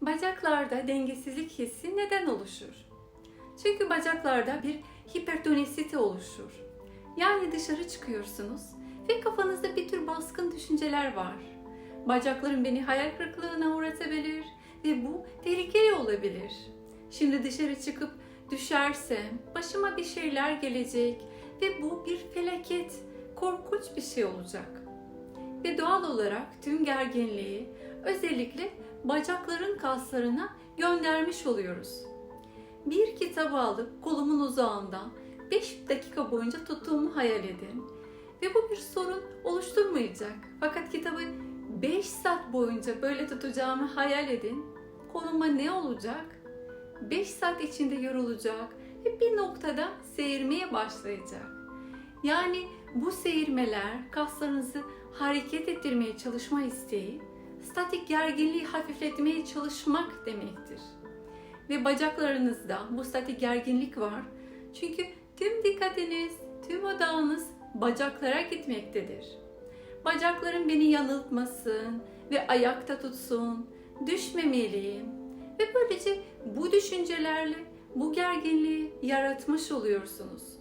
Bacaklarda dengesizlik hissi neden oluşur? Çünkü bacaklarda bir hipertonisite oluşur. Yani dışarı çıkıyorsunuz ve kafanızda bir tür baskın düşünceler var. Bacaklarım beni hayal kırıklığına uğratabilir ve bu tehlikeli olabilir. Şimdi dışarı çıkıp düşersem başıma bir şeyler gelecek ve bu bir felaket, korkunç bir şey olacak. Ve doğal olarak tüm gerginliği özellikle bacakların kaslarına göndermiş oluyoruz. Bir kitabı alıp kolumun uzağında 5 dakika boyunca tuttuğumu hayal edin. Ve bu bir sorun oluşturmayacak. Fakat kitabı 5 saat boyunca böyle tutacağımı hayal edin. Koluma ne olacak? 5 saat içinde yorulacak ve bir noktada seyirmeye başlayacak. Yani bu seyirmeler kaslarınızı hareket ettirmeye çalışma isteği, statik gerginliği hafifletmeye çalışmak demektir. Ve bacaklarınızda bu statik gerginlik var. Çünkü tüm dikkatiniz, tüm odağınız bacaklara gitmektedir. Bacaklarım beni yanıltmasın ve ayakta tutsun, düşmemeliyim. Ve böylece bu düşüncelerle bu gerginliği yaratmış oluyorsunuz.